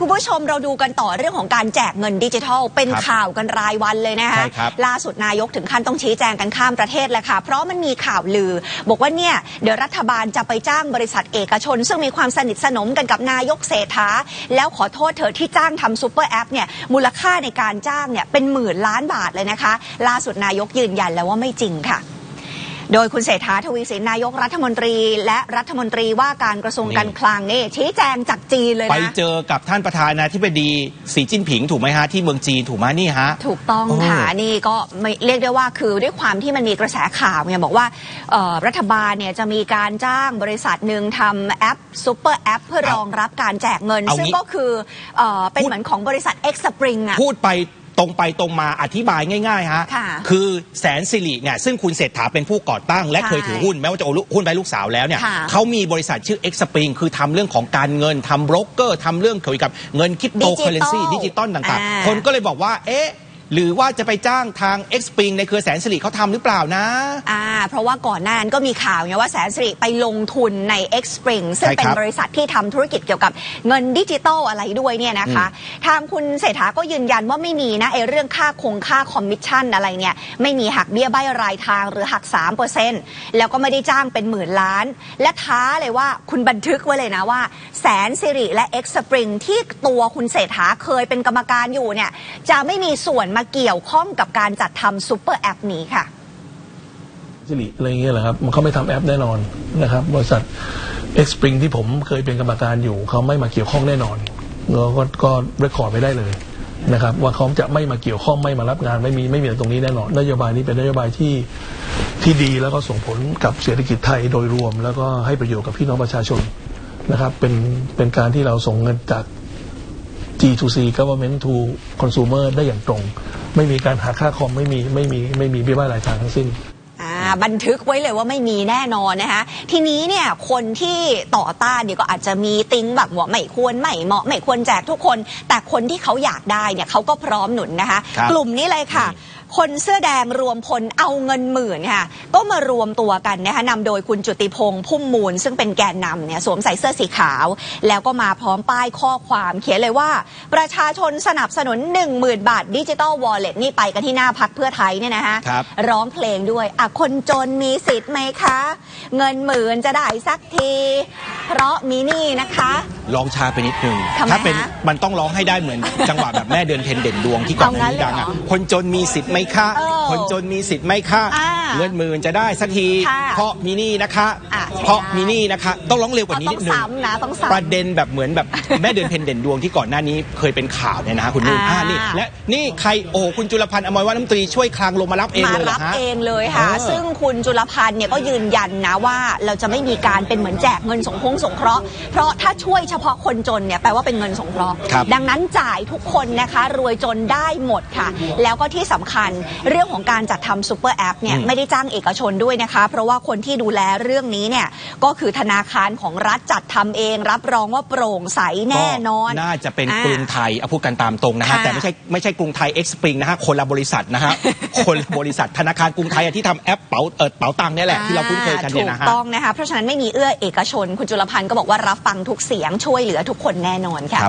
คุณผู้ชมเราดูกันต่อเรื่องของการแจกเงินดิจิทัล เป็นครับข่าวกันรายวันเลยนะคะใช่ครับล่าสุดนายกถึงขั้นต้องชี้แจงกันข้ามประเทศเลยค่ะ เพราะมันมีข่าวลือ บอกว่าเนี่ยเดี๋ยวรัฐบาลจะไปจ้างบริษัทเอกชน ซึ่งมีความสนิทสนมกันกับนายกเศรษฐา แล้วขอโทษเธอที่จ้างทำซูเปอร์แอปเนี่ยมูลค่าในการจ้างเนี่ยเป็นหมื่นล้านบาทเลยนะคะ ล่าสุดนายกยืนยันแล้วว่าไม่จริงค่ะ โดยคุณเศรษฐาทวีสินนายกรัฐมนตรี และรัฐมนตรีว่าการกระทรวงการคลังนี่ชี้แจงจากจีนเลยไปนะเจอกับท่านประธานาธิบดีสีจิ้นผิงถูกไหมฮะที่เมืองจีนถูกไหมนี่ฮะ ถูกต้องโอ้ค่ะ นี่ก็ไม่เรียกได้ว่าคือด้วยความที่มันมีกระแสข่าวเนี่ยบอกว่าเอ่อรัฐบาลเนี่ยจะมีการจ้างบริษัทหนึ่งทำแอปซูเปอร์แอปเพื่อรองรับการแจกเงินเอาซึ่งงี้ก็คือเอ่อเป็นเหมือนของบริษัท X Spring อะพูดไป ตรงไปตรงมาอธิบายง่ายๆฮะค่ะคือแสนสิริเนี่ยซึ่งคุณเศรษฐาเป็นผู้ก่อตั้ง และใช่เคยถือหุ้นแม้ว่าจะโอนหุ้นไปลูกสาวแล้วเนี่ยค่ะเขามีบริษัทชื่อ X Spring คือทำเรื่องของการเงินทำโบรกเกอร์ทำเรื่องเกี่ยวกับเงินคริปโตเคอเรนซี Digital ดิจิตอลต่างอ่าๆคนก็เลยบอกว่าเอ๊ะ หรือว่าจะไปจ้างทาง X Spring ในเครือแสนสิริเขาทำหรือเปล่านะ อ่า เพราะว่าก่อนหน้านั้นก็มีข่าวไงว่าแสนสิริไปลงทุนใน X Spring ซึ่งใช่เป็นครับบริษัทที่ทำธุรกิจเกี่ยวกับเงินดิจิตอลอะไรด้วยเนี่ยนะคะ ทางคุณเศรษฐาก็ยืนยันว่าไม่มีนะไอ้เรื่องค่าคงค่าคอมมิชชั่นอะไรเนี่ยไม่มีหักเบี้ยใบรายทางหรือหัก 3%แล้วก็ไม่ได้จ้างเป็นหมื่นล้าน และท้าเลยว่าคุณบันทึกไว้เลยนะว่า แสนสิริและ X Spring ที่ตัวคุณเศรษฐาเคยเป็นกรรมการอยู่เนี่ยจะไม่มีส่วนมาเกี่ยวข้องกับการจัดทำซูเปอร์แอปนี้ค่ะสิริอะไรเงี้ยเหรอครับมันเขาไม่ทำแอปแน่นอนนะครับ บริษัท X Spring ที่ผมเคยเป็นกรรมการอยู่ เขาไม่มาเกี่ยวข้องแน่นอนเราก็ก็เรคคอร์ดไปได้เลยนะครับ ว่าเขาจะไม่มาเกี่ยวข้องไม่มารับงานไม่มีไม่มีตรงนี้แน่นอนนโยบายนี้เป็นนโยบายที่ที่ดีแล้วก็ส่งผลกับเศรษฐกิจไทยโดยรวม แล้วก็ให้ประโยชน์กับพี่น้องประชาชนนะครับ เป็นเป็นการที่เราส่งเงินจาก G2C government to consumer ได้อย่างตรง ไม่มีการหาค่าคอมไม่มีไม่มีไม่มีเบี้ยบ้ายรายทางทั้งสิ้นอ่าบันทึกไว้เลยว่าไม่มีแน่นอนนะคะทีนี้เนี่ยคนที่ต่อต้านเนี่ยก็อาจจะมีติ้งแบบว่าไม่ควรไม่เหมาะไม่ควรแจกทุกคน แต่คนที่เขาอยากได้เนี่ยเขาก็พร้อมหนุนนะคะคกลุ่มนี้เลยค่ะ คนเสื้อแดงรวมพลเอาเงินหมื่นค่ะก็มารวมตัวกันนะคะนำโดยคุณจุติพงษ์พุ่มมูล ซึ่งเป็นแกนนำเนี่ยสวมใส่เสื้อสีขาว แล้วก็มาพร้อมป้ายข้อความเขียนเลยว่า ประชาชนสนับสนุน 10,000 บาทดิจิตอลวอลเล็ตนี่ไปกันที่หน้าพักเพื่อไทยเนี่ยนะคะครับร้องเพลงด้วยอะคนจนมีสิทธิ์ไหมคะ เงินหมื่นจะได้สักที เพราะมีหนี่นะคะ ร้องช้าไปนิดนึง ทำไมถ้าเป็นฮะมันต้องร้องให้ได้เหมือน จังหวะแบบแม่เดินเพนเด่นดวงที่ก่อนหน้านี้ดังเอางั้นเลยเหรอะอคนจนมีสิทธิ์ไหมคะ เออคนจนมีสิทธิ์ไหมคะอ่าเงินหมื่นจะได้สักที ค่ะเพราะมีหนี่นะคะ อะใช่เพราะมีหนี่นะคะ ต้องร้องเร็วกว่านี้ต้อนิงดนึงซ้ำนะต้องประซ้ำเด็นแบบเหมือนแบบแม่เดินเพนเด่นดวงที่ก่อนหน้านี้เคยเป็นข่าวเนี่ยนะฮะคุณนุ่นอ่า อ่านี่และนี่ใครโอ้คุณจุลพันธ์อมรวัฒน์น้ำตรีช่วยคลางลงมารับเองมาเลยเหรรัอบฮะ เองเลยค่ะ เออซึ่งคุณจุลพันธ์เนี่ยก็ยืนยันนะว่าเราจะไม่มีการเป็นเหมือนแจกเงินสงเคราะห์สงเคราะห์ เพราะถ้าช่วยเฉพาะคนจนเนี่ยแปลว่าเป็นเงินสงเคราะห์ครับ ดังนั้นจ่ายทุกคนนะคะรวยจนได้หมดค่ะ แล้วก็ที่สำคัญเรื่องของการจัดทำซูเปอร์แอปเนี่ยไม่ได้จ้างเอกชนด้วยนะคะ เพราะว่าคนที่ดูแลเรื่องนี้เนี่ยก็คือธนาคารของรัฐจัดทำเอง รับรองว่าโปร่งใสแน่นอน ก็น่าจะเป็นอ่ากรุงไทยเอาพูดกันตามตรงนะฮะ ค่ะแต่ไม่ใช่ไม่ใช่กรุงไทยเอ็กซ์ปริงนะฮะ คนละบริษัทนะฮะ คนละบริษัทธนาคารกรุงไทยอะที่ทำแอปเป๋าเออเป๋าตังค์เนี่ยแหละ ที่เราคุ้นเคยกันเนี่ยนะถูฮะกต้องนะคะ เพราะฉะนั้นไม่มีเอื้อเอกชน คุณจุลพันธ์ก็บอกว่ารับฟังทุกเสียงช่วยเหลือทุกคนแน่นอนค่ะค